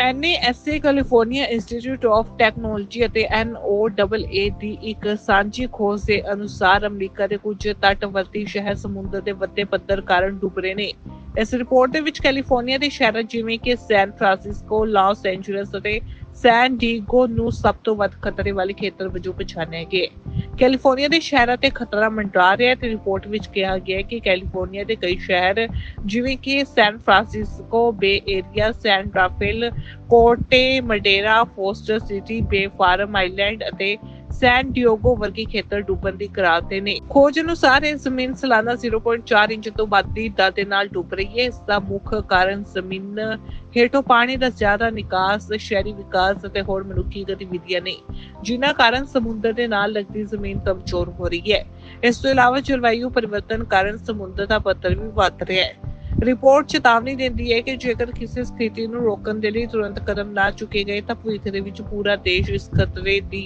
NASA California Institute of Technology ਅਤੇ NOAA ਦੀ ਇੱਕ ਸਾਂਝੀ ਖੋਜ ਦੇ ਅਨੁਸਾਰ ਅਮਰੀਕਾ ਦੇ ਕੁਝ ਤਟਵਰਤੀ ਸ਼ਹਿਰ ਸਮੁੰਦਰ ਦੇ ਵੱਡੇ ਪੱਧਰ ਕਾਰਨ ਡੁੱਬ ਰਹੇ ਨੇ। ਇਸ ਰਿਪੋਰਟ ਦੇ ਵਿੱਚ ਕੈਲੀਫੋਰਨੀਆ ਦੇ ਸ਼ਹਿਰਾਂ ਜਿਵੇਂ ਕਿ ਸੈਨ ਫਰਾਂਸਿਸਕੋ, ਲਾਸ ਐਂਜਲਸ ਅਤੇ ਸੈਨ ਡੀਗੋ ਨੂੰ ਸਭ ਤੋਂ ਵੱਧ ਖਤਰੇ ਵਾਲੇ ਖੇਤਰ ਵਜੋਂ ਪਛਾਣਿਆ ਗਿਆ। ਕੈਲੀਫੋਰਨੀਆ ਦੇ ਸ਼ਹਿਰਾਂ ਤੇ ਖਤਰਾ ਮੰਡਰਾ ਰਿਹਾ ਹੈ ਤੇ ਰਿਪੋਰਟ ਵਿੱਚ ਕਿਹਾ ਗਿਆ ਹੈ ਕਿ ਕੈਲੀਫੋਰਨੀਆ ਦੇ ਕਈ ਸ਼ਹਿਰ ਜਿਵੇਂ ਕਿ San Francisco Bay Area San Rafael Corte Madera Foster City Bay Farm Island ਅਤੇ ਸੈਨ ਡਿਓਗੋ ਵਰਗੇ ਖੇਤਰ ਡੁੱਬਣ ਦੀ ਕਰਾਰ ਤੇ ਨੇ। ਖੋਜ ਅਨੁਸਾਰ ਇਹ ਜ਼ਮੀਨ ਸਾਲਾਨਾ 0.4 ਇੰਚ ਤੋਂ ਵੱਧ ਦੀ ਦਰ ਦੇ ਨਾਲ ਡੁੱਬ ਰਹੀ ਹੈ। ਇਸ ਦਾ ਮੁੱਖ ਕਾਰਨ ਜ਼ਮੀਨ ਹੇਠੋਂ ਪਾਣੀ ਦਾ ਜ਼ਿਆਦਾ ਨਿਕਾਸ, ਸ਼ਹਿਰੀ ਵਿਕਾਸ ਅਤੇ ਹੋਰ ਮਨੁੱਖੀ ਗਤੀਵਿਧੀਆਂ ਨੇ, ਜਿਨ੍ਹਾਂ ਕਾਰਨ ਸਮੁੰਦਰ ਦੇ ਨਾਲ ਲੱਗਦੀ ਜ਼ਮੀਨ ਕਮਜ਼ੋਰ ਹੋ ਰਹੀ ਹੈ। ਇਸ ਤੋਂ ਇਲਾਵਾ ਜਲਵਾਯੂ ਪਰਿਵਰਤਨ ਕਾਰਨ ਸਮੁੰਦਰ ਦਾ ਪੱਧਰ ਵੀ ਵੱਧ ਰਿਹਾ ਹੈ। ਰਿਪੋਰਟ ਚੇਤਾਵਨੀ ਦਿੰਦੀ ਹੈ ਕਿ ਜੇਕਰ ਕਿਸੇ ਸਥਿਤੀ ਨੂੰ ਰੋਕਣ ਦੇ ਲਈ ਤੁਰੰਤ ਕਦਮ ਨਾ ਚੁੱਕੇ ਗਏ, ਤਾਂ ਭਵਿੱਖ ਦੇ ਵਿੱਚ ਪੂਰਾ ਦੇਸ਼ ਇਸ ਖਤਰੇ ਦੀ